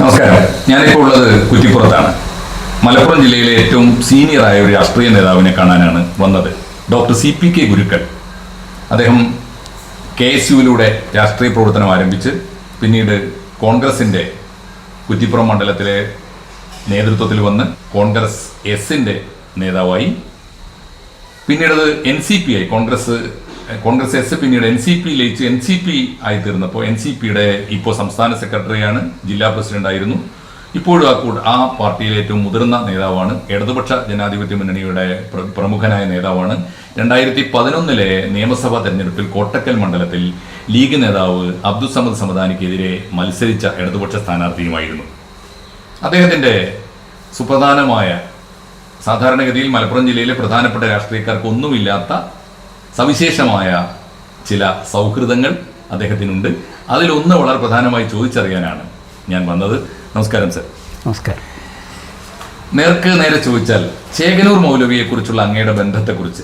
നമസ്കാരം. ഞാനിപ്പോൾ ഉള്ളത് കുറ്റിപ്പുറത്താണ്. മലപ്പുറം ജില്ലയിലെ ഏറ്റവും സീനിയറായ ഒരു രാഷ്ട്രീയ നേതാവിനെ കാണാനാണ് വന്നത്. Doctor C P K Gurukkal. അദ്ദേഹം കെ എസ് യുവിലൂടെ രാഷ്ട്രീയ പ്രവർത്തനം ആരംഭിച്ച് പിന്നീട് കോൺഗ്രസിന്റെ കുറ്റിപ്പുറം മണ്ഡലത്തിലെ നേതൃത്വത്തിൽ വന്ന് കോൺഗ്രസ് എസിന്റെ നേതാവായി. പിന്നീട് N C P I Congress Congress S പിന്നീട് എൻ സി പി ലയിച്ച് എൻ സി പി ആയി തീർന്നപ്പോൾ എൻ സി പിയുടെ ഇപ്പോൾ സംസ്ഥാന സെക്രട്ടറിയാണ് ജില്ലാ പ്രസിഡന്റ് ആയിരുന്നു ഇപ്പോഴും ആ കൂട്ട ആ പാർട്ടിയിലെ ഏറ്റവും മുതിർന്ന നേതാവാണ് ഇടതുപക്ഷ ജനാധിപത്യ മുന്നണിയുടെ പ്രമുഖനായ നേതാവാണ്. രണ്ടായിരത്തി പതിനൊന്നിലെ നിയമസഭാ തെരഞ്ഞെടുപ്പിൽ കോട്ടക്കൽ മണ്ഡലത്തിൽ ലീഗ് നേതാവ് അബ്ദുൾ സമദ് സമദാനിക്കെതിരെ മത്സരിച്ച ഇടതുപക്ഷ സ്ഥാനാർത്ഥിയുമായിരുന്നു. അദ്ദേഹത്തിന്റെ സുപ്രധാനമായ സാധാരണഗതിയിൽ മലപ്പുറം ജില്ലയിലെ പ്രധാനപ്പെട്ട രാഷ്ട്രീയക്കാർക്ക് ഒന്നുമില്ലാത്ത സവിശേഷമായ ചില സൗഹൃദങ്ങൾ അദ്ദേഹത്തിനുണ്ട്. അതിലൊന്ന് വളരെ പ്രധാനമായി ചോദിച്ചറിയാനാണ് ഞാൻ വന്നത്. നമസ്കാരം സർ. നമസ്കാരം. നേർക്ക് നേരെ ചോദിച്ചാൽ ചേകനൂർ മൗലവിയെക്കുറിച്ചുള്ള അങ്ങയുടെ ബന്ധത്തെക്കുറിച്ച്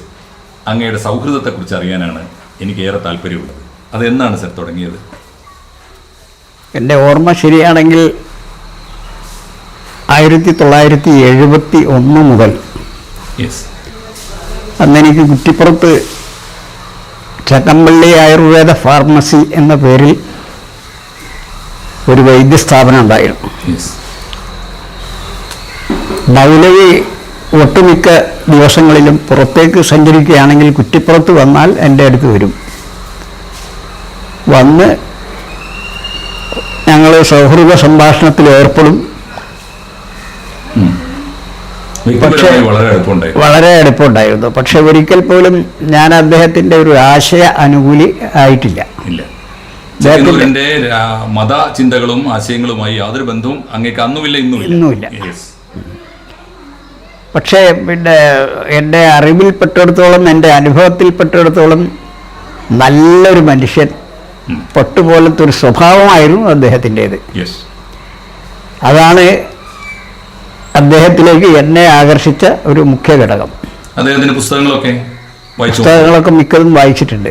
അങ്ങയുടെ സൗഹൃദത്തെക്കുറിച്ച് അറിയാനാണ് എനിക്ക് ഏറെ താല്പര്യമുള്ളത്. അതെന്നാണ് സർ തുടങ്ങിയത്? എന്റെ ഓർമ്മ ശരിയാണെങ്കിൽ ആയിരത്തി തൊള്ളായിരത്തി എഴുപത്തി ഒന്ന് മുതൽ യെസ് അന്നെനിക്ക് കുറ്റിപ്പുറത്ത് ചക്കമ്പള്ളി ആയുർവേദ ഫാർമസി എന്ന പേരിൽ ഒരു വൈദ്യസ്ഥാപനം ഉണ്ടായിരുന്നു. മൗലവി ഒട്ടുമിക്ക ദിവസങ്ങളിലും പുറത്തേക്ക് സഞ്ചരിക്കുകയാണെങ്കിൽ കുറ്റിപ്പുറത്ത് വന്നാൽ എന്റെ അടുത്ത് വരും. വന്ന് ഞങ്ങൾ സൗഹൃദ സംഭാഷണത്തിൽ ഏർപ്പെടും വ്യക്തിപരമായി വളരെ എളുപ്പമുണ്ടായിരുന്നു. പക്ഷെ ഒരിക്കൽ പോലും ഞാൻ അദ്ദേഹത്തിന്റെ ഒരു ആശയ അനുകൂലി ആയിട്ടില്ല. ചേകനൂരിന്റെ മത ചിന്തകളും ആശയങ്ങളുമായി യാതൊരു ബന്ധവും അങ്ങേക്ക് അന്നുമില്ല ഇന്നുമില്ല. പക്ഷേ പിന്നെ എന്റെ അറിവിൽപ്പെട്ടിടത്തോളം എന്റെ അനുഭവത്തിൽപ്പെട്ടിടത്തോളം നല്ലൊരു മനുഷ്യൻ. പൊട്ടുപോലത്തെ ഒരു സ്വഭാവമായിരുന്നു അദ്ദേഹത്തിന്റേത്. അതാണ് അദ്ദേഹത്തിലേക്ക് എന്നെ ആകർഷിച്ച ഒരു മുഖ്യ ഘടകം. അദ്ദേഹത്തിന്റെ പുസ്തകങ്ങളൊക്കെ പുസ്തകങ്ങളൊക്കെ മിക്കതും വായിച്ചിട്ടുണ്ട്.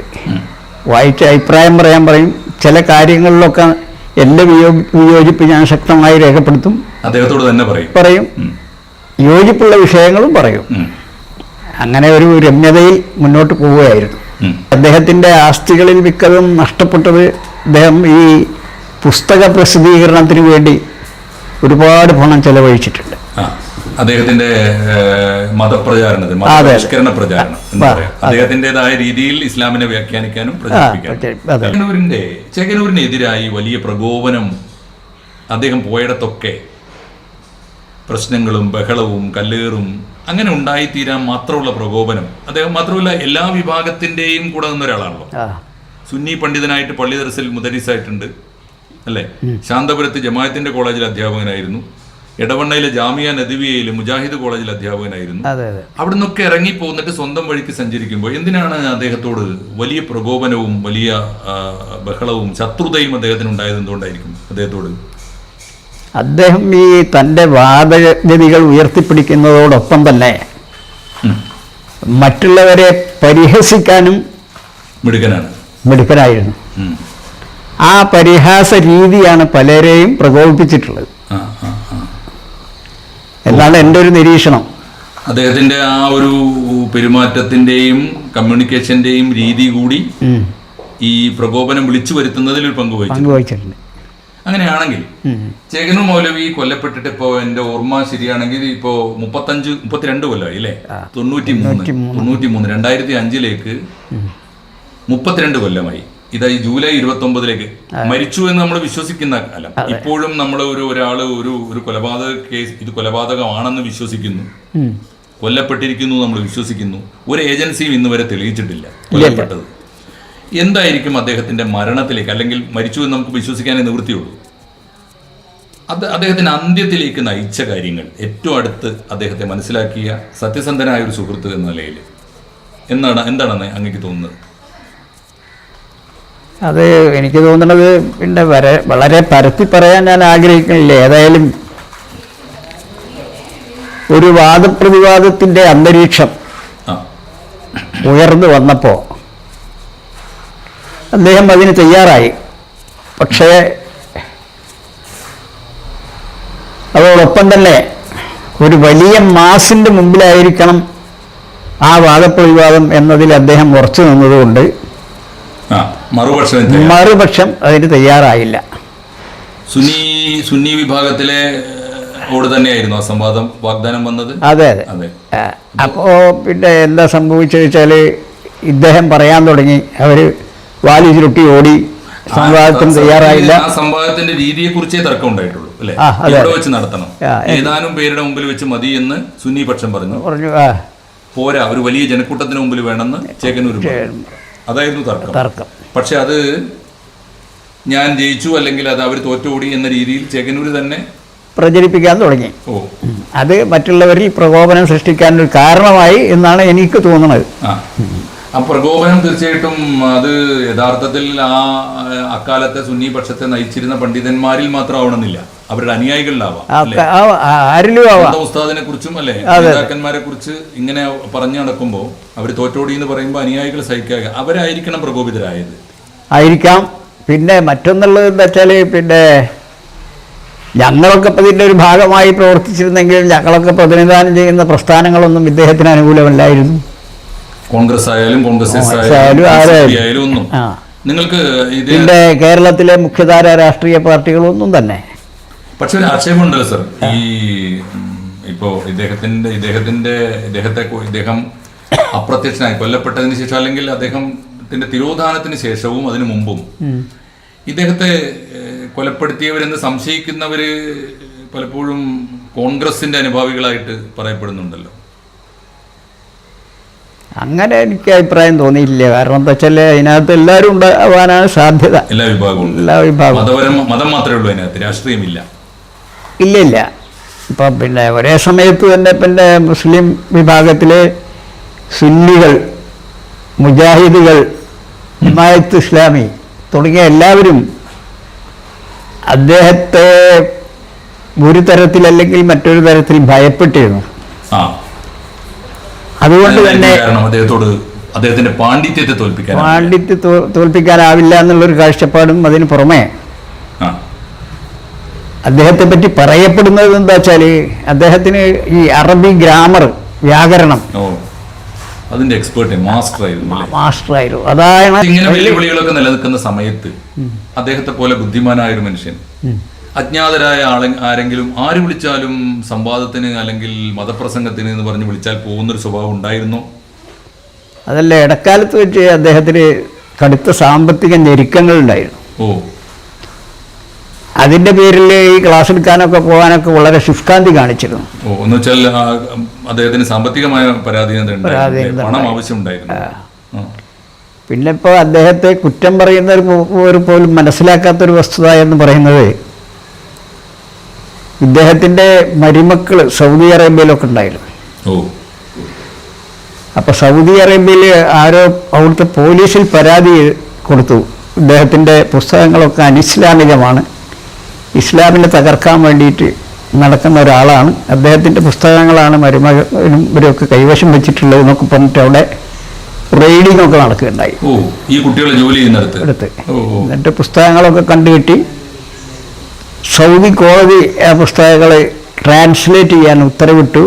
വായിച്ച അഭിപ്രായം പറയാൻ പറയും. ചില കാര്യങ്ങളിലൊക്കെ എന്റെ വിയോ വിയോജിപ്പ് ഞാൻ ശക്തമായി രേഖപ്പെടുത്തും. അദ്ദേഹത്തോട് തന്നെ പറയും. പറയും. യോജിപ്പുള്ള വിഷയങ്ങളും പറയും. അങ്ങനെ ഒരു രമ്യതയിൽ മുന്നോട്ട് പോവുകയായിരുന്നു. അദ്ദേഹത്തിന്റെ അദ്ദേഹത്തിന്റെ ആസ്തികളിൽ മിക്കതും നഷ്ടപ്പെട്ടത് അദ്ദേഹം ഈ പുസ്തക പ്രസിദ്ധീകരണത്തിന് വേണ്ടി ഒരുപാട് പണം ചെലവഴിച്ചിട്ടുണ്ട്. അദ്ദേഹത്തിന്റെ മതപ്രചാരണത്തിന്. മതപരിഷ്കരണ പ്രചാരണം എന്ന് പറയാം. അദ്ദേഹത്തിന്റേതായ രീതിയിൽ ഇസ്ലാമിനെ വ്യാഖ്യാനിക്കാനും പ്രചരിപ്പിക്കാനും. ചേകനൂരിന്റെ വലിയ പ്രകോപനം അദ്ദേഹം പോയിടത്തൊക്കെ പ്രശ്നങ്ങളും ബഹളവും കല്ലേറും അങ്ങനെ ഉണ്ടായിത്തീരാൻ മാത്രമുള്ള പ്രകോപനം. അദ്ദേഹം മാത്രമല്ല എല്ലാ വിഭാഗത്തിന്റെയും കൂടെ നിന്ന ഒരാളാണല്ലോ സുന്നി പണ്ഡിതനായിട്ട് പള്ളി ദർസിൽ മുദരിസായിട്ടുണ്ട്. അല്ലേ? ശാന്തപുരത്ത് ജമാഅത്തിന്റെ കോളേജിൽ അധ്യാപകനായിരുന്നു. ഇടവണ്ണയിലെ ജാമിയ നദിവിയയിലെ മുജാഹിദ് കോളേജിൽ അധ്യാപകനായിരുന്നു. അവിടെ നിന്നൊക്കെ ഇറങ്ങി പോന്നിട്ട് സ്വന്തം വഴിക്ക് സഞ്ചരിക്കുമ്പോൾ എന്തിനാണ് അദ്ദേഹത്തോട് വലിയ പ്രകോപനവും വലിയ ബഹളവും ശത്രുതയും അദ്ദേഹത്തിന് ഉണ്ടായത് എന്തുകൊണ്ടായിരിക്കും അദ്ദേഹത്തോട്? അദ്ദേഹം ഈ തന്റെ വാദഗതികൾ ഉയർത്തിപ്പിടിക്കുന്നതോടൊപ്പം തന്നെ മറ്റുള്ളവരെ പരിഹസിക്കാനും മിടുക്കനാണ്. മിടുക്കനായിരുന്നു. ആ പരിഹാസ രീതിയാണ് പലരെയും പ്രകോപിപ്പിച്ചിട്ടുള്ളത്. എന്നാണ് എന്റെ ഒരു നിരീക്ഷണം. അദ്ദേഹത്തിന്റെ ആ ഒരു പെരുമാറ്റത്തിന്റെയും കമ്മ്യൂണിക്കേഷന്റെയും രീതി കൂടി ഈ പ്രകോപനം വിളിച്ചു വരുത്തുന്നതിൽ ഒരു പങ്ക് വഹിച്ചിട്ടുണ്ട്. അങ്ങനെയാണെങ്കിൽ. ചേകനൂർ മൗലവി കൊല്ലപ്പെട്ടിട്ട് ഇപ്പോ എന്റെ ഓർമ്മ ശരിയാണെങ്കിൽ ഇപ്പോ മുപ്പത്തഞ്ച് മുപ്പത്തിരണ്ട് കൊല്ലമായി അല്ലേ? തൊണ്ണൂറ്റി മൂന്ന്. തൊണ്ണൂറ്റി മൂന്ന് രണ്ടായിരത്തി അഞ്ചിലേക്ക് മുപ്പത്തിരണ്ട് കൊല്ലമായി. ഇതാ ഈ ജൂലൈ ഇരുപത്തി ഒമ്പതിലേക്ക് മരിച്ചു എന്ന് നമ്മൾ വിശ്വസിക്കുന്ന കാലം. ഇപ്പോഴും നമ്മൾ ഒരു ഒരാൾ ഒരു ഒരു കൊലപാതക കേസ് ഇത് കൊലപാതകമാണെന്ന് വിശ്വസിക്കുന്നു. കൊല്ലപ്പെട്ടിരിക്കുന്നു നമ്മൾ വിശ്വസിക്കുന്നു. ഒരു ഏജൻസിയും ഇന്ന് വരെ തെളിയിച്ചിട്ടില്ല കൊല്ലപ്പെട്ടത്. എന്തായിരിക്കും അദ്ദേഹത്തിന്റെ മരണത്തിലേക്ക് അല്ലെങ്കിൽ മരിച്ചു എന്ന് നമുക്ക് വിശ്വസിക്കാനേ നിവൃത്തിയുള്ളൂ? അത് അദ്ദേഹത്തിന് അന്ത്യത്തിലേക്ക് നയിച്ച കാര്യങ്ങൾ ഏറ്റവും അടുത്ത് അദ്ദേഹത്തെ മനസ്സിലാക്കിയ സത്യസന്ധനായ ഒരു സുഹൃത്ത് എന്ന നിലയിൽ. എന്താണ് എന്താണെന്ന് അങ്ങേക്ക് തോന്നുന്നത്? അത് എനിക്ക് തോന്നുന്നത് പിന്നെ വരെ വളരെ പരത്തി പറയാൻ ഞാൻ ആഗ്രഹിക്കുന്നില്ല. ഏതായാലും ഒരു വാദപ്രതിവാദത്തിന്റെ അന്തരീക്ഷം ഉയർന്നു വന്നപ്പോൾ അദ്ദേഹം അതിന് തയ്യാറായി. പക്ഷേ അതോടൊപ്പം തന്നെ ഒരു വലിയ മാസിന്റെ മുമ്പിലായിരിക്കണം ആ വാദപ്രതിവാദം എന്നതിൽ അദ്ദേഹം ഉറച്ചു നിന്നതുകൊണ്ട് ആ. മറുപക്ഷം മറുപക്ഷം അതിന് തയ്യാറായില്ല. സുന്നി സുന്നി വിഭാഗത്തിലെ ഓട് തന്നെയായിരുന്നു ആ സംവാദം വാഗ്ദാനം വന്നത്? അതെ അതെ. അപ്പോ പിന്നെ എന്താ സംഭവിച്ചത് വെച്ചാൽ ഇദ്ദേഹം പറയാൻ തുടങ്ങി. അവർ വാലി ചുരുട്ടി ഓടി സംവാദത്തിന് തയ്യാറായില്ല. ആ സംവാദത്തിന്റെ രീതിയെ കുറിച്ചേ തർക്കം ഉണ്ടായിട്ടുള്ളൂ അല്ലേ ഇവിടെ വെച്ച് നടത്തണം? ഏതാനും പേരുടെ മുമ്പിൽ വെച്ച് മതി എന്ന് സുന്നി പക്ഷം പറഞ്ഞു. പറഞ്ഞു പോരാ ഒരു വലിയ ജനക്കൂട്ടത്തിന് മുമ്പിൽ വേണമെന്ന് ചേക്കനൂർ പറഞ്ഞു. അതായിരുന്നു തർക്കം. തർക്കം. പക്ഷെ അത് ഞാൻ ജയിച്ചു അല്ലെങ്കിൽ അത് അവർ തോറ്റോടി എന്ന രീതിയിൽ ചേകനൂർ തന്നെ പ്രചരിപ്പിക്കാൻ തുടങ്ങി. ഓ. അത് മറ്റുള്ളവരിൽ പ്രകോപനം സൃഷ്ടിക്കാൻ ഒരു കാരണമായി എന്നാണ് എനിക്ക് തോന്നുന്നത് ആ. ആ പ്രകോപനം തീർച്ചയായിട്ടും അത് യഥാർത്ഥത്തിൽ ആ അക്കാലത്തെ സുന്നി പക്ഷത്തെ നയിച്ചിരുന്ന പണ്ഡിതന്മാരിൽ മാത്രം ആവണമെന്നില്ല അവരുടെ അനുയായികളിലാവാം ആരിലും ആവാം. ഉസ്താദിനെ കുറിച്ചും അല്ലെ? നേതാക്കന്മാരെ കുറിച്ച് ഇങ്ങനെ പറഞ്ഞു നടക്കുമ്പോൾ അവർ തോറ്റോടി എന്ന് പറയുമ്പോൾ അനുയായികൾ സഹിക്കുക അവരായിരിക്കണം പ്രകോപിതരായത്. ആയിരിക്കാം. പിന്നെ മറ്റൊന്നുള്ളത് എന്താ വെച്ചാൽ പിന്നെ ഞങ്ങളൊക്കെ ഇപ്പം ഇതിന്റെ ഒരു ഭാഗമായി പ്രവർത്തിച്ചിരുന്നെങ്കിലും ഞങ്ങളൊക്കെ പ്രതിനിധാനം ചെയ്യുന്ന പ്രസ്ഥാനങ്ങളൊന്നും ഇദ്ദേഹത്തിന് അനുകൂലമല്ലായിരുന്നു. കോൺഗ്രസ് ആയാലും കോൺഗ്രസ് ആയാലും നിങ്ങൾക്ക് ഇതിന്റെ കേരളത്തിലെ മുഖ്യധാര രാഷ്ട്രീയ പാർട്ടികളൊന്നും തന്നെ പക്ഷെ ഒരു ആക്ഷേപമുണ്ടല്ലോ സർ. ഈ ഇപ്പോ ഇദ്ദേഹത്തിന്റെ ഇദ്ദേഹത്തിന്റെ ഇദ്ദേഹത്തെ ഇദ്ദേഹം അപ്രത്യക്ഷനായി കൊല്ലപ്പെട്ടതിന് ശേഷം അല്ലെങ്കിൽ അദ്ദേഹത്തിന്റെ തിരോധാനത്തിന് ശേഷവും അതിനു മുമ്പും ഇദ്ദേഹത്തെ കൊലപ്പെടുത്തിയവരെന്ന് സംശയിക്കുന്നവര് പലപ്പോഴും കോൺഗ്രസിന്റെ അനുഭാവികളായിട്ട് പറയപ്പെടുന്നുണ്ടല്ലോ. അങ്ങനെ എനിക്ക് അഭിപ്രായം തോന്നിയില്ല കാരണം എന്താ വെച്ചാൽ അതിനകത്ത് എല്ലാവരും ഉണ്ടാവാനാണ് സാധ്യത. എല്ലാ വിഭാഗവും എല്ലാ വിഭാഗവും. മതപരം മതം മാത്രമേ ഉള്ളൂ അതിനകത്ത്. രാഷ്ട്രീയമില്ല. ഇല്ല ഇല്ല ഇപ്പം പിന്നെ ഒരേ സമയത്ത് തന്നെ പിന്നെ മുസ്ലിം വിഭാഗത്തിലെ സുന്നികൾ മുജാഹിദുകൾ ഹിമായത്ത് ഇസ്ലാമി തുടങ്ങിയ എല്ലാവരും അദ്ദേഹത്തെ ഒരു തരത്തിൽ അല്ലെങ്കിൽ മറ്റൊരു തരത്തിൽ ഭയപ്പെട്ടിരുന്നു. അതുകൊണ്ട് തന്നെ അദ്ദേഹത്തോട് അദ്ദേഹത്തിന്റെ പാണ്ഡിത്യത്തെ തോൽപ്പിക്കാൻ പാണ്ഡിത്യ തോൽപ്പിക്കാനാവില്ല എന്നുള്ളൊരു കാഴ്ചപ്പാടും അതിന് പുറമെ. അദ്ദേഹത്തെ പറ്റി പറയപ്പെടുന്നത് എന്താ വെച്ചാൽ അദ്ദേഹത്തിന് ഈ അറബി ഗ്രാമർ വ്യാകരണം അതിന്റെ എക്സ്പേർട്ട് മാസ്റ്റർ ആയിരുന്നു അല്ലേ? മാസ്റ്ററായിരുന്നു അതാണ് ഇങ്ങനെ വെല്ലുവിളികളൊക്കെ നിലനിൽക്കുന്ന സമയത്ത് അദ്ദേഹത്തെ പോലെ ബുദ്ധിമാനായ ഒരു മനുഷ്യൻ അജ്ഞാതരായ ആളെ ആരെങ്കിലും ആര് വിളിച്ചാലും സംവാദത്തിന് അല്ലെങ്കിൽ മതപ്രസംഗത്തിന് എന്ന് പറഞ്ഞ് വിളിച്ചാൽ പോകുന്നൊരു സ്വഭാവം ഉണ്ടായിരുന്നു? അതല്ല ഇടക്കാലത്ത് വെച്ച് അദ്ദേഹത്തിന് കടുത്ത സാമ്പത്തിക ഞെരുക്കങ്ങൾ ഉണ്ടായിരുന്നു. ഓ. അതിന്റെ പേരിൽ ഈ ക്ലാസ് എടുക്കാനൊക്കെ പോകാനൊക്കെ വളരെ ശുഷ്കാന്തി കാണിച്ചിരുന്നു. ഓ എന്ന് വെച്ചാൽ അദ്ദേഹത്തിന് സാമ്പത്തികമായ പണം. ആവശ്യമുണ്ടായിരുന്നു. പിന്നെ ഇപ്പോൾ അദ്ദേഹത്തെ കുറ്റം പറയുന്ന ഒരു പോലും മനസ്സിലാക്കാത്ത ഒരു വസ്തുത എന്ന് പറയുന്നത് ഇദ്ദേഹത്തിന്റെ മരുമക്കൾ സൗദി അറേബ്യയിലൊക്കെ ഉണ്ടായിരുന്നു. അപ്പോൾ സൗദി അറേബ്യയിൽ ആരോ അവിടുത്തെ പോലീസിൽ പരാതി കൊടുത്തു. ഇദ്ദേഹത്തിന്റെ പുസ്തകങ്ങളൊക്കെ അനിസ്ലാമികമാണ്. ഇസ്ലാമിനെ തകർക്കാൻ വേണ്ടിയിട്ട് നടക്കുന്ന ഒരാളാണ്. അദ്ദേഹത്തിന്റെ പുസ്തകങ്ങളാണ് മരുമകനും ഇവരൊക്കെ കൈവശം വെച്ചിട്ടുള്ളത് എന്നൊക്കെ പറഞ്ഞിട്ട് അവിടെ റെയ്ഡിംഗ് ഒക്കെ നടക്കുകയുണ്ടായി. ഈ കുട്ടികളെ ജോലി ചെയ്യുന്നിടത്ത് എടുത്ത് എന്നിട്ട് പുസ്തകങ്ങളൊക്കെ കണ്ടുകിട്ടി. സൗദി കോടതി ആ പുസ്തകങ്ങൾ ട്രാൻസ്ലേറ്റ് ചെയ്യാൻ ഉത്തരവിട്ടു.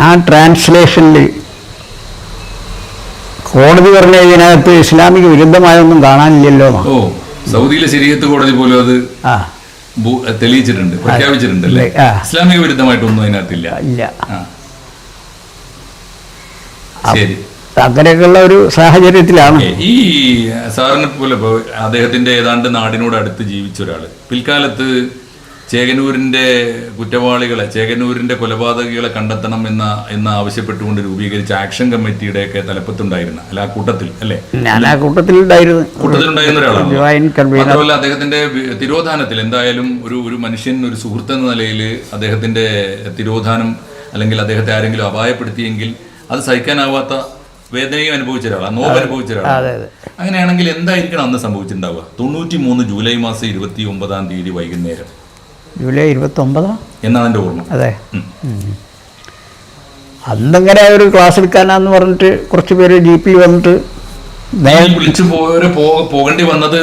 ആ ട്രാൻസ്ലേഷനിൽ കോടതി പറഞ്ഞ ഇതിനകത്ത് ഇസ്ലാമിക വിരുദ്ധമായൊന്നും കാണാനില്ലല്ലോ സൗദിയിലെ ശരീരത്ത് കോടതി പോലും അത് ആ. തെളിയിച്ചിട്ടുണ്ട് പ്രഖ്യാപിച്ചിട്ടുണ്ടല്ലേ? ഇസ്ലാമിക വിരുദ്ധമായിട്ടൊന്നും അതിനകത്തില്ല. ഇല്ല. ശരി. അങ്ങനെയൊക്കെയുള്ള ഒരു സാഹചര്യത്തിലാണ്. ഈ സാറിനെ പോലെ അദ്ദേഹത്തിന്റെ ഏതാണ്ട് നാടിനോട് അടുത്ത് ജീവിച്ച ഒരാൾ. പിൽക്കാലത്ത് ചേകനൂരിന്റെ കുറ്റവാളികളെ ചേകനൂരിന്റെ കൊലപാതകികളെ കണ്ടെത്തണം എന്ന എന്ന് ആവശ്യപ്പെട്ടുകൊണ്ട് രൂപീകരിച്ച ആക്ഷൻ കമ്മിറ്റിയുടെ ഒക്കെ തലപ്പത്തുണ്ടായിരുന്ന അല്ല ആ കൂട്ടത്തിൽ അല്ലേ? ഞാൻ ആ കൂട്ടത്തിലുണ്ടായിരുന്നു. കൂട്ടത്തിലുണ്ടായിരുന്ന ഒരാളാണ്? മാത്രമല്ല അദ്ദേഹത്തിന്റെ തിരോധാനത്തിൽ എന്തായാലും ഒരു ഒരു മനുഷ്യൻ ഒരു സുഹൃത്ത് എന്ന നിലയിൽ അദ്ദേഹത്തിന്റെ തിരോധാനം അല്ലെങ്കിൽ അദ്ദേഹത്തെ ആരെങ്കിലും അപായപ്പെടുത്തിയെങ്കിൽ അത് സഹിക്കാനാവാത്ത വേദനയും അനുഭവിച്ച ഒരാളാണ് നോവ് അനുഭവിച്ച ഒരാളാണ് അങ്ങനെയാണെങ്കിൽ എന്തായിരിക്കണം അന്ന് സംഭവിച്ചിട്ടുണ്ടാവുക? തൊണ്ണൂറ്റി മൂന്ന് ജൂലൈ മാസം ഇരുപത്തി ഒമ്പതാം തീയതി വൈകുന്നേരം. ജൂലൈ ഇരുപത്തൊമ്പതാ? എന്നാണ് എന്റെ ഓർമ്മ. അതെ. അന്നങ്ങനെ ഒരു ക്ലാസ് എടുക്കാനാന്ന് പറഞ്ഞിട്ട് കുറച്ച് പേര് ജീപ്പിൽ വന്നിട്ട് വിളിച്ചു പോകേണ്ടി വന്നത്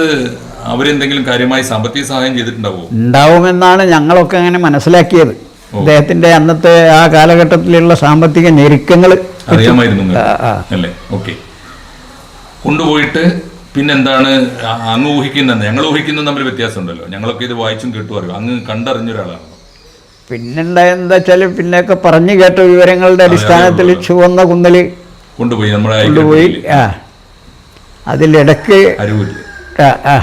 അവരെന്തെങ്കിലും കാര്യമായി സാമ്പത്തിക സഹായം ചെയ്തിട്ടുണ്ടാവോ? ഉണ്ടാവുമെന്നാണ് ഞങ്ങളൊക്കെ അങ്ങനെ മനസ്സിലാക്കിയത്. അദ്ദേഹത്തിന്റെ അന്നത്തെ ആ കാലഘട്ടത്തിലുള്ള സാമ്പത്തിക ഞെരുക്കങ്ങൾ അറിയാമായിരുന്നു കൊണ്ടുപോയിട്ട് പിന്നെന്താണ്? അങ്ങ് ഊഹിക്കുന്നത് ഞങ്ങൾ ഊഹിക്കുന്നത് തമ്മിൽ വ്യത്യാസമുണ്ടല്ലോ. ഞങ്ങളൊക്കെ ഇത് വായിച്ചും കേട്ടു അറിയും. അങ്ങ് കണ്ടറിഞ്ഞ ഒരാളാണ് പിന്നുണ്ടായ എന്താ വെച്ചാൽ പിന്നെയൊക്കെ പറഞ്ഞു കേട്ട വിവരങ്ങളുടെ അടിസ്ഥാനത്തിൽ ചുവന്ന കുന്നൽ കൊണ്ടുപോയി. നമ്മുടെ കൊണ്ടുപോയി. ആ. അതിലിടക്ക് അരൂര്. ആ ആ.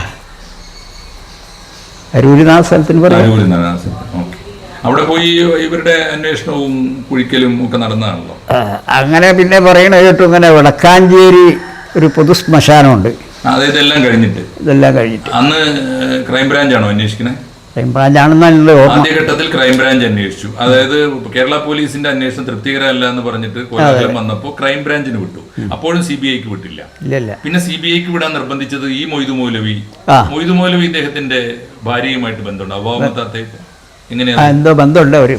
അരൂരിനാ സ്ഥലത്തിന് പറയാം? അവിടെ പോയി ഇവരുടെ അന്വേഷണവും കുഴിക്കലും ഒക്കെ നടന്നതാണല്ലോ. അങ്ങനെ പിന്നെ പറയണ കേട്ടു. ഇങ്ങനെ വടക്കാഞ്ചേരി ഒരു പൊതു ശ്മശാനമുണ്ട്. അതായത് കഴിഞ്ഞിട്ട്. ഇതെല്ലാം കഴിഞ്ഞിട്ട്. അന്ന് ക്രൈംബ്രാഞ്ച് ആണോ അന്വേഷിക്കണേ? ക്രൈംബ്രാഞ്ചാണെന്നാണ് ഓർമ്മ. ആദ്യഘട്ടത്തിൽ ക്രൈംബ്രാഞ്ച് അന്വേഷിച്ചു. അതായത് കേരള പോലീസിന്റെ അന്വേഷണം തൃപ്തികരമല്ല എന്ന് പറഞ്ഞിട്ട് കൊല്ലം വന്നപ്പോൾ ക്രൈംബ്രാഞ്ചിന് വിട്ടു. അപ്പോഴും സി ബി ഐക്ക് വിട്ടില്ല. പിന്നെ സി ബി ഐക്ക് വിടാൻ നിർബന്ധിച്ചത് ഈ മൊയ്തു മൗലവി. മൊയ്തു മൗലവി ഇദ്ദേഹത്തിന്റെ ഭാര്യയുമായിട്ട് ബന്ധമുണ്ട്? അവാമത്താത്തായിട്ട് എന്തോ ബന്ധമുണ്ട് അവർ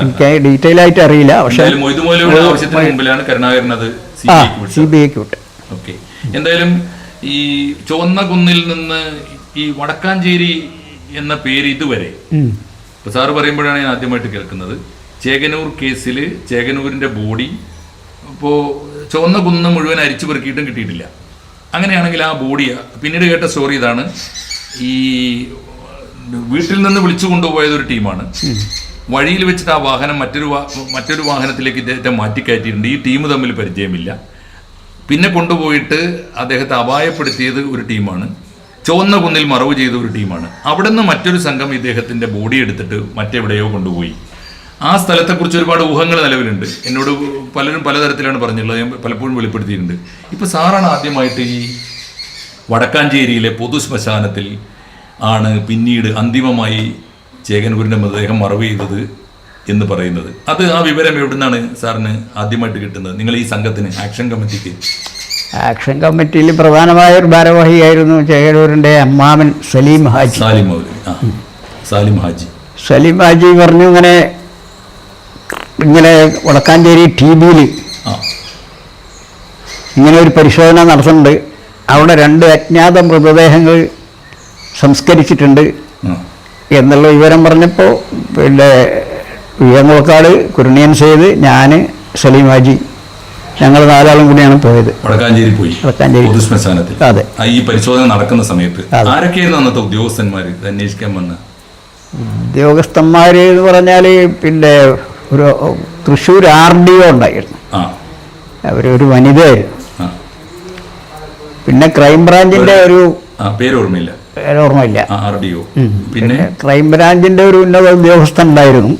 എനിക്ക് ഡീറ്റെയിൽ ആയിട്ട് അറിയില്ല. പക്ഷെ മൊയ്തു മൗലവിയുടെ ആവശ്യത്തിന് മുമ്പിലാണ് കരുണാകരൻ അത് സി ബി ഐക്ക് വിട്ട് ഓക്കെ. എന്തായാലും ഈ ചുവന്ന കുന്നിൽ നിന്ന് ഈ വടക്കാഞ്ചേരി എന്ന പേര് ഇതുവരെ. ഇപ്പൊ സാറ് പറയുമ്പോഴാണ് ഞാൻ ആദ്യമായിട്ട് കേൾക്കുന്നത്. ചേകനൂർ കേസിൽ ചേകനൂരിന്റെ ബോഡി ഇപ്പോ ചുവന്ന കുന്ന് മുഴുവൻ അരിച്ചു പെറുക്കിയിട്ടും കിട്ടിയിട്ടില്ല. അങ്ങനെയാണെങ്കിൽ ആ ബോഡി പിന്നീട് കേട്ട സ്റ്റോറി ഇതാണ്. ഈ വീട്ടിൽ നിന്ന് വിളിച്ചു കൊണ്ടുപോയത് ഒരു ടീമാണ്. വഴിയിൽ വെച്ചിട്ട് ആ വാഹനം മറ്റൊരു മറ്റൊരു വാഹനത്തിലേക്ക് ഇദ്ദേഹത്തെ മാറ്റിക്കയറ്റിയിട്ടുണ്ട് ഈ ടീം തമ്മിൽ പരിചയമില്ല. പിന്നെ കൊണ്ടുപോയിട്ട് അദ്ദേഹത്തെ അപായപ്പെടുത്തിയത് ഒരു ടീമാണ്. ചുവന്ന കുന്നിൽ മറവ് ചെയ്ത ഒരു ടീമാണ്. അവിടെ നിന്ന് മറ്റൊരു സംഘം ഇദ്ദേഹത്തിന്റെ ബോഡി എടുത്തിട്ട് മറ്റെവിടെയോ കൊണ്ടുപോയി. ആ സ്ഥലത്തെക്കുറിച്ച് ഒരുപാട് ഊഹങ്ങൾ നിലവിലുണ്ട്. എന്നോട് പലരും പലതരത്തിലാണ് പറഞ്ഞിട്ടുള്ളത്. ഞാൻ പലപ്പോഴും വെളിപ്പെടുത്തിയിട്ടുണ്ട്. ഇപ്പൊ സാറാണ് ആദ്യമായിട്ട് ഈ വടക്കാഞ്ചേരിയിലെ പൊതു ശ്മശാനത്തിൽ ആണ് പിന്നീട് അന്തിമമായി ചേകനൂരിന്റെ മൃതദേഹം മറവ് ചെയ്തത് എന്ന് പറയുന്നത്. അത് ആ വിവരം എവിടുന്നാണ് സാറിന് ആദ്യമായിട്ട് കിട്ടുന്നത്? നിങ്ങൾ ഈ സംഘത്തിന് ആക്ഷൻ കമ്മിറ്റിക്ക്. ആക്ഷൻ കമ്മിറ്റിയിൽ പ്രധാനമായ ഒരു ഭാരവാഹിയായിരുന്നു ചേകരൂരിന്റെ അമ്മാവൻ സലീം ഹാജി. സാലിം മൗലവി. ആ സാലിം ഹാജി. സലീം ഹാജി പറഞ്ഞു ഇങ്ങനെ ഇങ്ങനെ വടക്കാഞ്ചേരി ടി ബിയിൽ ആ. ഇങ്ങനെ ഒരു പരിശോധന നടത്തുന്നുണ്ട്. അവിടെ രണ്ട് അജ്ഞാത മൃതദേഹങ്ങൾ സംസ്കരിച്ചിട്ടുണ്ട് എന്നുള്ള വിവരം പറഞ്ഞപ്പോൾ പിന്നെ വിയങ്ങോക്കാട് കുരുണിയൻ സെയ്ത് ഞാൻ സലീം ഹാജി. ഞങ്ങൾ നാലാളും കൂടിയാണ് പോയത്. വടക്കാഞ്ചേരി പോയി. വടക്കാഞ്ചേരി. പൊതു ശ്മശാനത്തിൽ അതെ ഈ പരിശോധന നടക്കുന്ന സമയത്ത്. ആരൊക്കെയായിരുന്നു അന്നത്തെ ഉദ്യോഗസ്ഥന്മാർ അന്വേഷിക്കാൻ വന്ന? ഉദ്യോഗസ്ഥന്മാർ എന്ന് പറഞ്ഞാൽ പിന്നെ ഒരു തൃശ്ശൂർ ആർ ഡി ഒ ഉണ്ടായിരുന്നു. ആ. അവരൊരു വനിതയായിരുന്നു. പിന്നെ ക്രൈംബ്രാഞ്ചിന്റെ ഒരു പേരോർമ്മയില്ല പേര് ഓർമ്മയില്ല പേര് ഓർമ്മയില്ല ആ ആർ ഡി ഒ. പിന്നെ? ക്രൈംബ്രാഞ്ചിന്റെ ഒരു ഉന്നത ഉദ്യോഗസ്ഥൻ ഉണ്ടായിരുന്നു.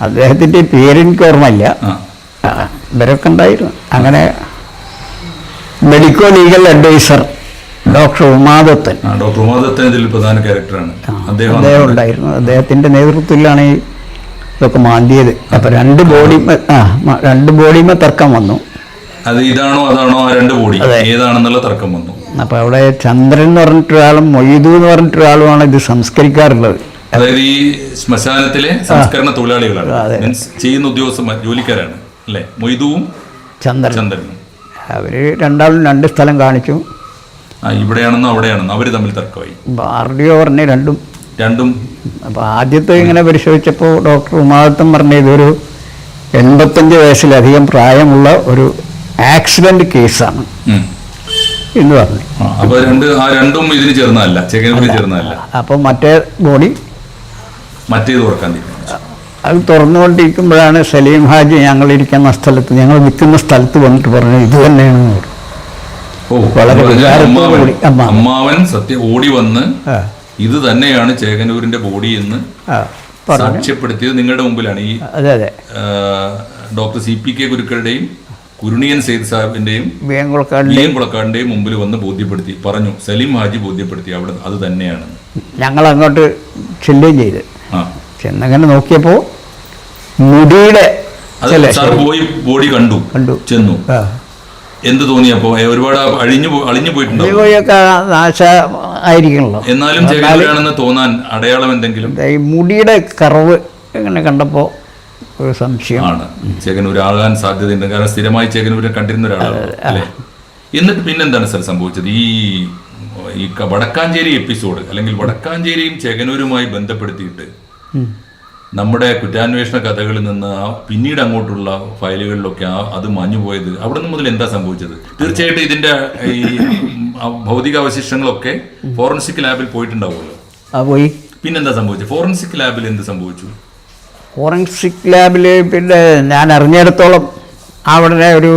അദ്ദേഹത്തിന്റെ പേരെനിക്ക് ഓർമ്മയില്ല. ആ. ആ, ഇവരൊക്കെ ഉണ്ടായിരുന്നു. അങ്ങനെ medico legal adviser doctor Umadathan. Doctor Umadathan ഇതിൽ പ്രധാന ക്യാരക്ടറാണ് അദ്ദേഹം ഉണ്ടായിരുന്നു. അദ്ദേഹത്തിന്റെ നേതൃത്വത്തിലാണ് ഈ ഇതൊക്കെ മാന്തിയത്. അപ്പം രണ്ട് ബോഡി ആ രണ്ട് ബോഡിമേ തർക്കം വന്നു. അത് ഇതാണോ അതാണോ ആ രണ്ട് ബോഡി. ഏതാണെന്നുള്ള തർക്കം വന്നു. അപ്പോൾ അവിടെ ചന്ദ്രൻ എന്ന് പറഞ്ഞിട്ടൊരാളും മൊയ്തു എന്ന് പറഞ്ഞിട്ടൊരാളുമാണ് ഇത് സംസ്കരിക്കാറുള്ളത്. അതായത് ഈ ശ്മശാനത്തിലെ സംസ്കരണ തൊഴിലാളികളാണ്. മീൻസ് ചെയ്യുന്ന ഉദ്യോഗസ്ഥന്മാർ ജോലിക്കാരാണ് അല്ലേ? മൊയ്തുവും ചന്ദ്രൻ ചന്ദ്രനും. അവർ രണ്ടാളും രണ്ട് സ്ഥലം കാണിച്ചു. ആ ഇവിടെയാണെന്നോ അവിടെയാണെന്നോ? അവർ തമ്മിൽ തർക്കമായി. ആർ ഡി ഒ പറഞ്ഞ് രണ്ടും. രണ്ടും. അപ്പോൾ ആദ്യത്തെ ഇങ്ങനെ പരിശോധിച്ചപ്പോൾ ഡോക്ടർ ഉമാദത്തം പറഞ്ഞ ഇതൊരു എൺപത്തഞ്ച് വയസ്സിലധികം പ്രായമുള്ള ഒരു ആക്സിഡന്റ് കേസാണ്. എന്ന് പറഞ്ഞു. അപ്പോൾ അപ്പൊ രണ്ട് ആ രണ്ടും ഇതിന് ചേർന്നതല്ല ചേർന്നതല്ല. അപ്പോൾ മറ്റേ ബോഡി മറ്റേത് കൊടുക്കാൻ തീരുമാനിച്ചു. അത് തുറന്നുകൊണ്ടിരിക്കുമ്പോഴാണ് സലീം ഹാജി ഞങ്ങളിരിക്കുന്ന സ്ഥലത്ത് ഞങ്ങൾ നിൽക്കുന്ന സ്ഥലത്ത് വന്നിട്ട് പറഞ്ഞു. ഇത് വികാരത്തോടു അമ്മാവൻ സത്യം ഓടി വന്ന് ഇത് തന്നെയാണ് ചേകനൂരിന്റെ ബോഡി എന്ന് സാക്ഷ്യപ്പെടുത്തിയത് നിങ്ങളുടെ മുമ്പിലാണ്. ഈ ഡോക്ടർ സി പി കെ ഗുരുക്കളുടെയും കുരുണിയൻ സെയ്ദ് സാഹിബിന്റെയും വേങ്കുളക്കാടിലെ ഇ എം കുളക്കാടിന്റെയും മുമ്പിൽ വന്ന് ബോധ്യപ്പെടുത്തി പറഞ്ഞു സലീം ഹാജി ബോധ്യപ്പെടുത്തി അവിടെ അത് തന്നെയാണ്. ഞങ്ങൾ അങ്ങോട്ട് ചെല്ലുകയും ചെയ്ത്. ചെന്നങ്ങനെ നോക്കിയപ്പോ മുടിയുടെ പോയി ബോഡി കണ്ടു കണ്ടു. ചെന്നു. എന്ത് തോന്നിയപ്പോ ഒരുപാട് അഴിഞ്ഞു അഴിഞ്ഞു അളിഞ്ഞു പോയിട്ടുണ്ടോ? നാശ ആയിരിക്കണല്ലോ. എന്നാലും തോന്നാൻ അടയാളം എന്തെങ്കിലും? മുടിയുടെ കറവ് ഇങ്ങനെ കണ്ടപ്പോൾ ഒരു സംശയമാണ് ചേകനൂരാകാൻ സാധ്യതയുണ്ട്. കാരണം സ്ഥിരമായി ചേകനൂരെ കണ്ടിരുന്ന ഒരാളാണ്. അല്ലേ? എന്നിട്ട് പിന്നെന്താണ് സാർ സംഭവിച്ചത്? ഈ ഈ വടക്കാഞ്ചേരി എപ്പിസോഡ് അല്ലെങ്കിൽ വടക്കാഞ്ചേരിയും ചേകനൂരുമായി ബന്ധപ്പെടുത്തിയിട്ട് നമ്മുടെ കുറ്റാന്വേഷണ കഥകളിൽ നിന്ന് ആ പിന്നീട് അങ്ങോട്ടുള്ള ഫയലുകളിലൊക്കെ ആ അത് മാഞ്ഞു പോയത് അവിടെ നിന്ന് മുതൽ എന്താ സംഭവിച്ചത്? തീർച്ചയായിട്ടും ഇതിന്റെ ഈ ഭൗതിക അവശിഷ്ടങ്ങളൊക്കെ ഫോറൻസിക് ലാബിൽ പോയിട്ടുണ്ടാവുമല്ലോ. പോയി. പിന്നെന്താ സംഭവിച്ചത്? ഫോറൻസിക് ലാബിൽ എന്ത് സംഭവിച്ചു? ഫോറൻസിക് ലാബിൽ പിന്നെ ഞാൻ അറിഞ്ഞിടത്തോളം അവിടെ ഒരു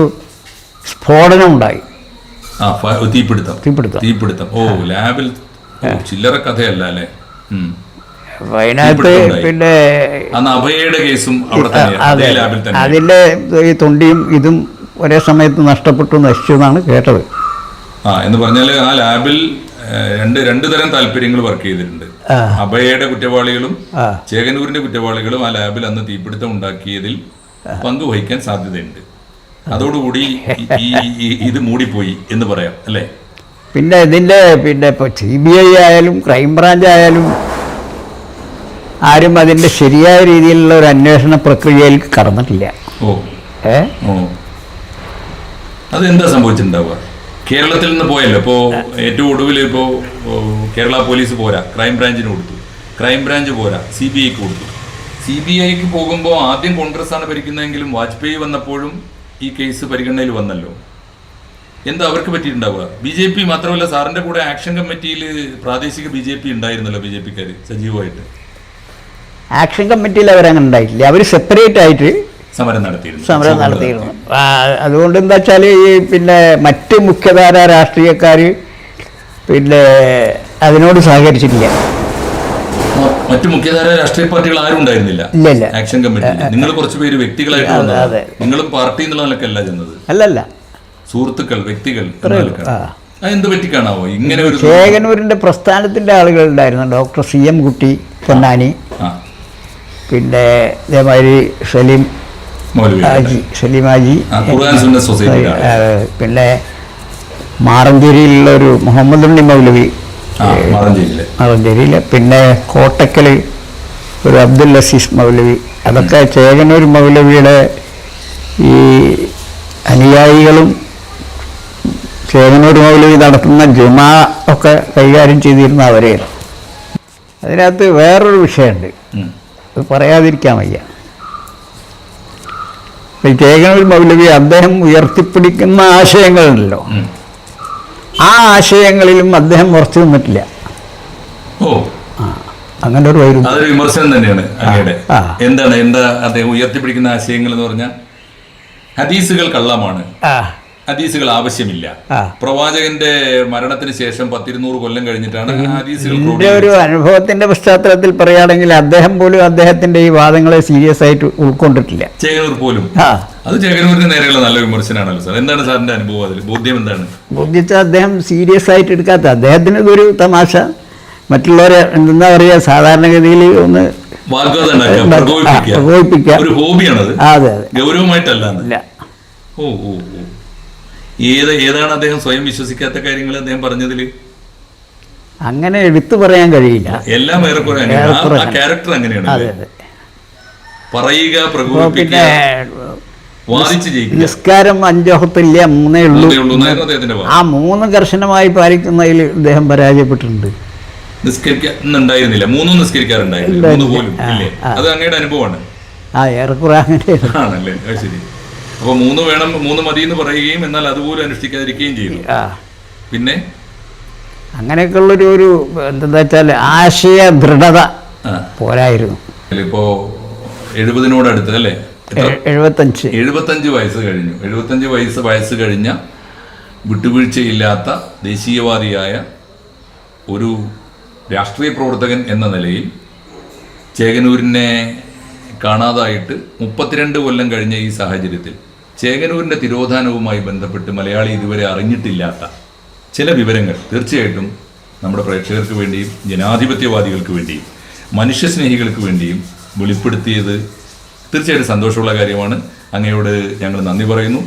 സ്ഫോടനം ഉണ്ടായി തീപിടുത്തം. തീപിടുത്തം. തീപിടുത്തം. ഓ ലാബിൽ ചില്ലറ കഥയല്ല അല്ലേ? ഉണ്ടായി. പിന്നെ അതിന്റെ അഭയയുടെ കേസും അതെ. അതിന്റെ ഈ തൊണ്ടിയും ഇതും ഒരേ സമയത്ത് നഷ്ടപ്പെട്ടു നശിച്ചു എന്നാണ് കേട്ടത്. ആ എന്ന് പറഞ്ഞാൽ ആ ലാബിൽ രണ്ട് രണ്ട് തരം താല്പര്യങ്ങൾ വർക്ക് ചെയ്തിട്ടുണ്ട്. അഭയയുടെ കുറ്റവാളികളും ചേകനൂരിന്റെ കുറ്റവാളികളും ആ ലാബിൽ അന്ന് തീപിടുത്തം ഉണ്ടാക്കിയതിൽ പങ്കുവഹിക്കാൻ സാധ്യതയുണ്ട്. അതോടുകൂടി ഇത് മൂടിപ്പോയി എന്ന് പറയാം അല്ലേ? പിന്നെ ഇതിന്റെ പിന്നെ ഇപ്പോൾ സി ബി ഐ ആയാലും ക്രൈംബ്രാഞ്ച് ആയാലും ആരും അതിന്റെ ശരിയായ രീതിയിലുള്ള ഒരു അന്വേഷണ പ്രക്രിയയിൽ കടന്നിട്ടില്ല. ഓ. ഏ? അതെന്താ സംഭവിച്ചിട്ടുണ്ടാവുക? കേരളത്തിൽ നിന്ന് പോയല്ലോ. ഇപ്പോ ഏറ്റവും ഒടുവിൽ ഇപ്പോ കേരള പോലീസ് പോരാ. ക്രൈം ബ്രാഞ്ചിന് കൊടുത്തു. ക്രൈം ബ്രാഞ്ച് പോരാ. സി ബി ഐക്ക് കൊടുത്തു. സി ബി ഐക്ക് പോകുമ്പോൾ ആദ്യം കോൺഗ്രസ് ആണ് ഭരിക്കുന്നതെങ്കിലും വാജ്പേയി വന്നപ്പോഴും ഈ കേസ് പരിഗണനയിൽ വന്നല്ലോ. എന്താ അവർക്ക് പറ്റിയിട്ടുണ്ടാവുക? ബി ജെ പി മാത്രമല്ല സാറിന്റെ കൂടെ ആക്ഷൻ കമ്മിറ്റിയിൽ പ്രാദേശിക ബി ജെ പി ഉണ്ടായിരുന്നല്ലോ ബി ജെ പിക്കാർ സജീവമായിട്ട്. ആക്ഷൻ കമ്മിറ്റിയിൽ അവരങ്ങനെ ഉണ്ടായിട്ടില്ല. അവർ സെപ്പറേറ്റ് ആയിട്ട് സമരം നടത്തിയിരുന്നു. സമരം നടത്തിയിരുന്നു. അതുകൊണ്ട് എന്താ വെച്ചാൽ ഈ പിന്നെ മറ്റ് മുഖ്യധാര രാഷ്ട്രീയക്കാർ പിന്നെ അതിനോട് സഹകരിച്ചിട്ടില്ല. മറ്റു മുഖ്യധാര രാഷ്ട്രീയ പാർട്ടികൾ ആരും ഉണ്ടായിരുന്നില്ല. ആക്ഷൻ കമ്മിറ്റി നിങ്ങൾ കുറച്ച് പേര് വ്യക്തികളായിട്ട് നിങ്ങളും പാർട്ടി എന്നുള്ള നിലക്കല്ല ചെന്നത്. അല്ലല്ല സുഹൃത്തുക്കൾ വ്യക്തികൾ. എന്ത് പറ്റിക്കാണാവോ? ഇങ്ങനെ ഒരു ശേഖനൂരിന്റെ പ്രസ്ഥാനത്തിന്റെ ആളുകൾ ഉണ്ടായിരുന്നു. ഡോക്ടർ സി എം കുട്ടി പൊന്നാനി. പിന്നെ ഇതേമാതിരി സലീം മൗലവി ഹാജി സലീം ഖുർആൻ സുന്ന സൊസൈറ്റിയുടെ ആൾ. പിന്നെ മാറഞ്ചേരിയിലുള്ള ഒരു മുഹമ്മദ് ഉണ്ണി മൗലവി. മാറഞ്ചേരിയിലെ. പിന്നെ കോട്ടക്കൽ ഒരു അബ്ദുൽ അസീസ് മൗലവി. അതൊക്കെ ചേകനൂർ മൗലവിയുടെ ഈ അനുയായികളും ചേകനൂർ മൗലവി നടത്തുന്ന ജുമാ ഒക്കെ കൈകാര്യം ചെയ്തിരുന്ന അവരെയാണ്. അതിനകത്ത് വേറൊരു വിഷയമുണ്ട്. അത് പറയാതിരിക്കാൻ വയ്യ. ചേകനൂർ മൗലവി അദ്ദേഹം ഉയർത്തിപ്പിടിക്കുന്ന ആശയങ്ങളുണ്ടല്ലോ. ആ ആശയങ്ങളിലും അദ്ദേഹം ഉറച്ചു നിന്നിട്ടില്ല. ഓ. അങ്ങനെ ഒരു വൈരുദ്ധ്യം. അതൊരു വിമർശനം തന്നെയാണ് എന്താണ് എന്താ അദ്ദേഹം ഉയർത്തിപ്പിടിക്കുന്ന ആശയങ്ങൾ എന്ന് പറഞ്ഞാൽ ഹദീസുകൾ കള്ളമാണ്. ഹദീസുകൾ ആവശ്യമില്ല. പ്രവാചകന്റെ മരണത്തിന് ശേഷം പത്തിരുന്നൂറ് കൊല്ലം കഴിഞ്ഞിട്ടാണ് ഹദീസുകൾ ഒരു അനുഭവത്തിന്റെ പശ്ചാത്തലത്തിൽ പറയുകയാണെങ്കിൽ അദ്ദേഹം പോലും അദ്ദേഹത്തിന്റെ ഈ വാദങ്ങളെ സീരിയസ് ആയിട്ട് ഉൾക്കൊണ്ടിട്ടില്ല. ചേകനൂർ പോലും. അത് ചേകനൂരിന് നേരെയുള്ള നല്ല വിമർശനമാണല്ലോ സാർ. എന്താണ് സാറിന്റെ അനുഭവം അതിൽ? ബോധ്യം എന്താണ്? ബോധിച്ച അദ്ദേഹം സീരിയസ് ആയിട്ട് എടുക്കാത്ത. അദ്ദേഹത്തിന് ഇതൊരു തമാശ. മറ്റുള്ളവരെ എന്താ പറയുക സാധാരണഗതിയിൽ ഒന്ന് പ്രകോപിപ്പിക്കുക. ഒരു ഹോബിയാണ് അതെ അതെ. ഗൗരവമായിട്ടല്ല ഓ ഓ ഓ. ഏത് ഏതാണ് അദ്ദേഹം സ്വയം വിശ്വസിക്കാത്ത കാര്യങ്ങൾ അദ്ദേഹം പറഞ്ഞതിൽ അങ്ങനെ എടുത്തു പറയാൻ കഴിയില്ല. എല്ലാം ഏറെക്കുറെ. ആ- ക്യാരക്ടർ അങ്ങനെയാണ്. അതെ അതെ. പറയുക പ്രകോപിപ്പിക്കുക പിന്നെ ജയിക്കുക. നിസ്കാരം അഞ്ചോഹത്തില്ല മൂന്നേ ഉള്ളൂ. ആ മൂന്ന് കർശനമായി പാലിക്കുന്നതിൽ അദ്ദേഹം പരാജയപ്പെട്ടിട്ടുണ്ട്. നിസ്കരിക്കുന്നുണ്ടായിരുന്നില്ല മൂന്നും നിസ്കരിക്കാറുണ്ടായിരുന്നു മൂന്ന് പോലും അത് അങ്ങയുടെ അനുഭവമാണ്. ആ ഏറെക്കുറെ അങ്ങനെയാണ്. ആണല്ലേ? ശരി. അപ്പൊ മൂന്ന് വേണം മൂന്ന് മതി എന്ന് പറയുകയും എന്നാൽ അതുപോലെ അനുഷ്ഠിക്കാതിരിക്കുകയും ചെയ്യുന്നു. പിന്നെ? അങ്ങനെയൊക്കെയുള്ളൊരു ഒരു എന്താ വെച്ചാൽ ആശയ ദൃഢത പോരായിരുന്നു. ഇപ്പോ എഴുപതിനോട് അടുത്ത് അല്ലേ എഴുപത്തഞ്ച്. എഴുപത്തഞ്ച് വയസ്സ് കഴിഞ്ഞു. എഴുപത്തഞ്ച് വയസ്സ് വയസ്സ് കഴിഞ്ഞ വിട്ടുവീഴ്ചയില്ലാത്ത ദേശീയവാദിയായ ഒരു രാഷ്ട്രീയ പ്രവർത്തകൻ എന്ന നിലയിൽ ചേകനൂരിനെ കാണാതായിട്ട് മുപ്പത്തിരണ്ട് കൊല്ലം കഴിഞ്ഞ ഈ സാഹചര്യത്തിൽ ചേകനൂരിന്റെ തിരോധാനവുമായി ബന്ധപ്പെട്ട് മലയാളി ഇതുവരെ അറിഞ്ഞിട്ടില്ലാത്ത ചില വിവരങ്ങൾ തീർച്ചയായിട്ടും നമ്മുടെ പ്രേക്ഷകർക്ക് വേണ്ടിയും ജനാധിപത്യവാദികൾക്ക് വേണ്ടിയും മനുഷ്യസ്നേഹികൾക്ക് വേണ്ടിയും വെളിപ്പെടുത്തിയത് തീർച്ചയായിട്ടും സന്തോഷമുള്ള കാര്യമാണ്. അങ്ങയോട് ഞങ്ങൾ നന്ദി പറയുന്നു.